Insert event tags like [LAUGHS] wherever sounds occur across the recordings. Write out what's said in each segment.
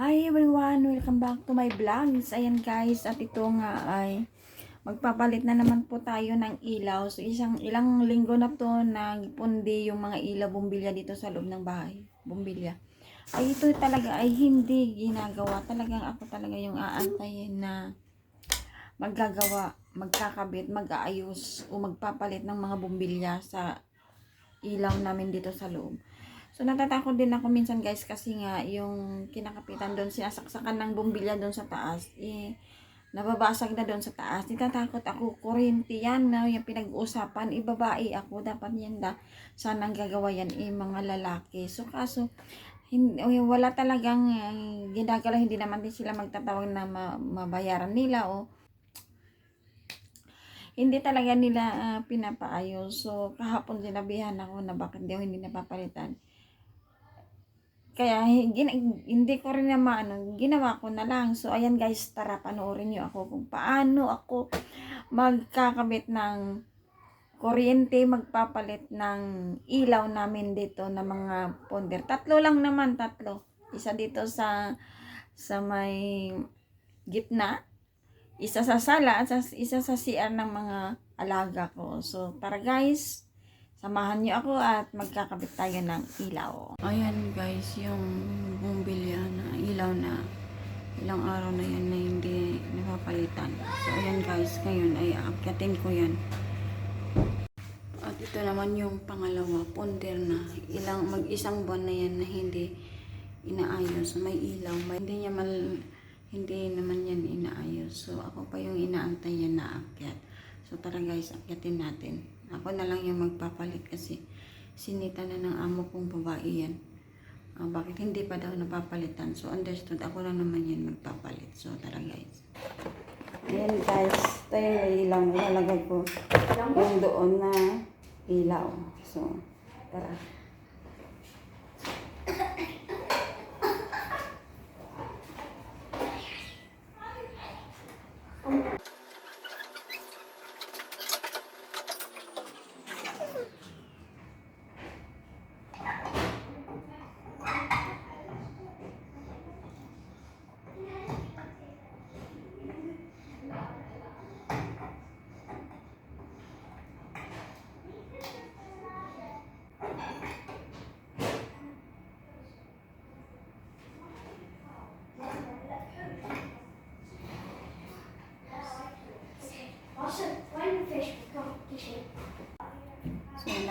Hi everyone! Welcome back to my vlogs. Ayan guys, at ito nga ay magpapalit na naman po tayo ng ilaw. So isang ilang linggo na to nagpundi yung mga ilaw bumbilya dito sa loob ng bahay. Bumbilya. Ay ito talaga ay hindi ginagawa. Talagang ako talaga yung aantayin na maggagawa, magkakabit, mag-aayos o magpapalit ng mga bumbilya sa ilaw namin dito sa loob. So natatakot din ako minsan guys kasi nga yung kinakapitan doon sinasaksakan ng bumbilya doon sa taas eh nababasag na doon sa taas. Natatakot ako kuryente yan na yung pinag-uusapan ibabae ako dapat yan da sanang gagawa yan eh mga lalaki. So kaso hindi, wala talagang uh, ginagala hindi naman din sila magtatawag na ma- mabayaran nila o hindi talaga nila ah, pinapaayos. So, kahapon sinabihan ako na bakit daw hindi napapalitan. Kaya hindi ko rin naman ano, ginawa ko na lang. So ayan guys, tara panoorin niyo ako kung paano ako magkakabit ng kuryente, magpapalit ng ilaw namin dito na mga ponder. Tatlo lang naman, tatlo. Isa dito sa sa may gitna, isa sa sala, isa sa CR ng mga alaga ko. So tara guys, Samahan niyo ako at magkakabit tayo ng ilaw. Ayan guys, yung bumbilya na ilaw na ilang araw na yan na hindi napapalitan. So ayan guys, ngayon ay aakyatin ko yan. At ito naman yung pangalawa, ponder na. Ilang, mag-isang buwan na yan na hindi inaayos. May ilaw, may, hindi niya mal, hindi naman yan inaayos. So ako pa yung inaantay yan na akyat. So tara guys, akyatin natin. Ako na lang yung magpapalit kasi sinita na ng amo kong babae yan. Ah, bakit hindi pa daw napapalitan? So understood, ako lang naman yan magpapalit. So tara guys. Ayan guys, ito yung ilaw. Ilalagay ko yung doon na ilaw. So, tara.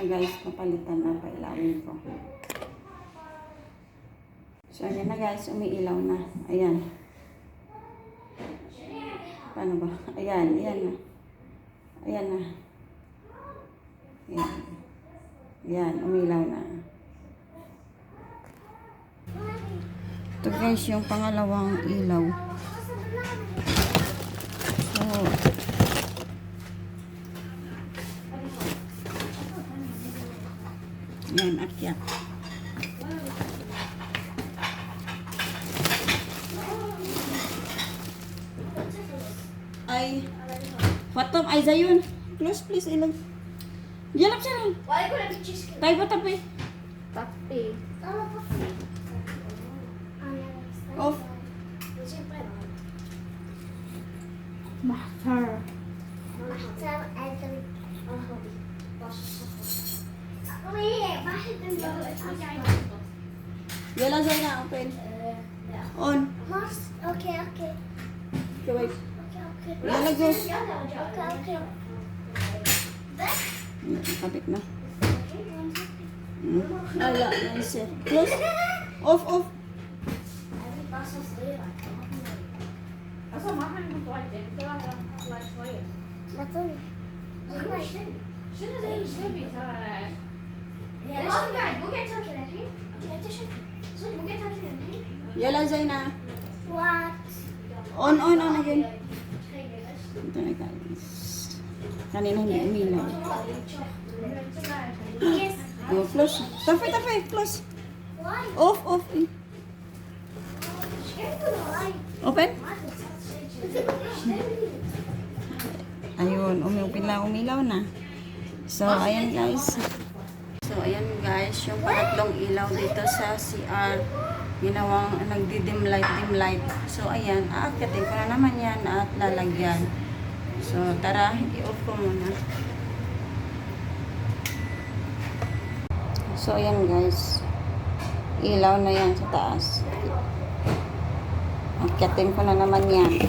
Guys, papalitan na pailawin ko. So, ayan na guys, umiilaw na. Ayan. Paano ba? Ayan, ayan na. Ayan na. Ayan. Ayan, umilaw na. Ito guys, yung pangalawang ilaw. So, Yan, akyat. Ay, Fatom, ay Zayun. Close please, ilang. Lang siya lang. you gonna be cheesecake? Tayo ba tapi? Oh, papi. Off. Master. Master Anthony. Wait, bakit ang Yan lang Zay na, open. On. Okay, okay. Okay, wait. Okay, okay. Lalagay. Okay, okay. Kapit na. Hmm. Ala, nice. Close. Off, off. Alltså man kan ju inte alltid, det var alla svårigheter. Matuli. Känner dig släppigt här. Yan lang Na. What? On, on, on again. Ito na guys. Kanina hindi umilaw. Yes. Oh, close. Tabi, tabi, close. Why? Off, off. Open? Ayun, umipin lang, umilaw na. So, ayan guys. So, ayan guys, yung pangatlong ilaw dito sa CR ginawang nagdi-dim light, dim light. So, ayan, aakyatin ko na naman yan at lalagyan. So, tara, i-off ko muna. So, ayan guys. Ilaw na yan sa taas. Akyatin ko na naman yan.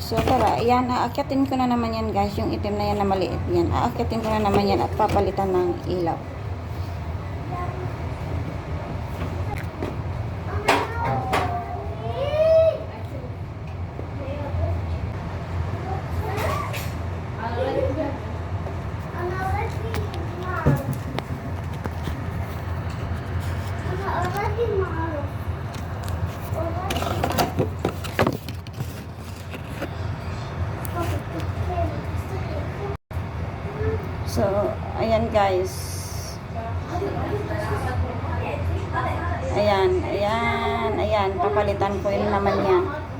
So, tara, ayan, aakyatin ko na naman yan guys. Yung itim na yan na maliit yan. Aakyatin ko na naman yan at papalitan ng ilaw. So, ayan guys. Ayan, ayan, ayan. Papalitan ko yun naman yan.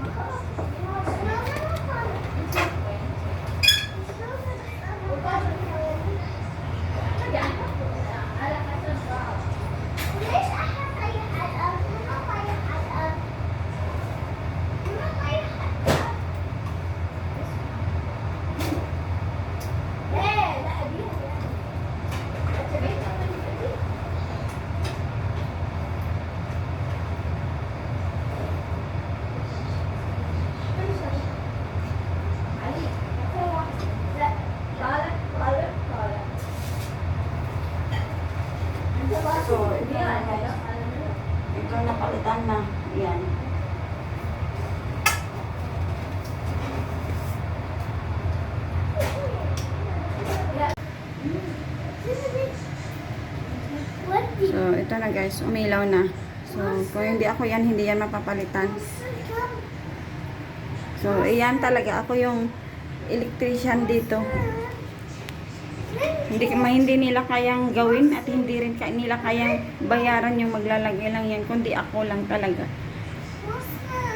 Na guys. Umilaw na. So, kung hindi ako yan, hindi yan mapapalitan. So, iyan talaga. Ako yung electrician dito. Hindi, hindi nila kayang gawin at hindi rin ka, nila kayang bayaran yung maglalagay lang yan. Kundi ako lang talaga.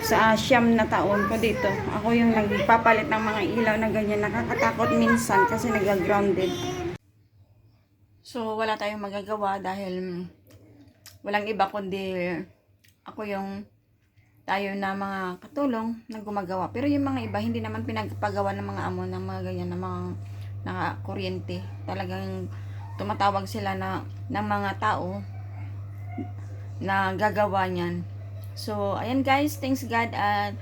Sa siyam na taon ko dito. Ako yung nagpapalit ng mga ilaw na ganyan. Nakakatakot minsan kasi nag-grounded. So, wala tayong magagawa dahil walang iba kundi ako yung tayo na mga katulong na gumagawa. Pero yung mga iba, hindi naman pinagpagawa ng mga amo ng mga ganyan, ng mga na kuryente. Talagang tumatawag sila na ng mga tao na gagawa niyan. So, ayan guys, thanks God at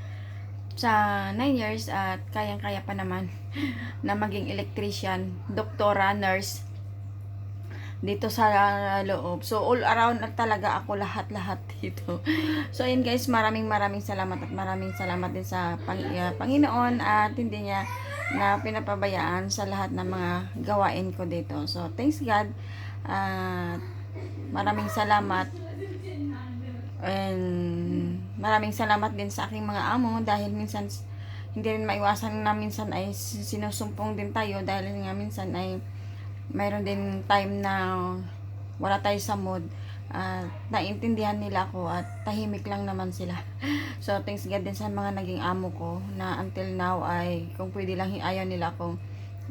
sa 9 years at kayang-kaya pa naman [LAUGHS] na maging electrician, doktora, nurse dito sa loob. So, all around na talaga ako lahat-lahat [LAUGHS] dito. So, ayun guys, maraming maraming salamat at maraming salamat din sa Pang uh, Panginoon at hindi niya na pinapabayaan sa lahat ng mga gawain ko dito. So, thanks God. At maraming salamat. And maraming salamat din sa aking mga amo dahil minsan hindi rin maiwasan na minsan ay sinusumpong din tayo dahil nga minsan ay mayroon din time na wala tayo sa mood at naintindihan nila ako at tahimik lang naman sila. [LAUGHS] So, thanks God din sa mga naging amo ko na until now ay kung pwede lang ayaw nila akong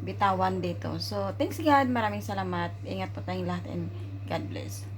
bitawan dito. So, thanks God. Maraming salamat. Ingat po tayong lahat and God bless.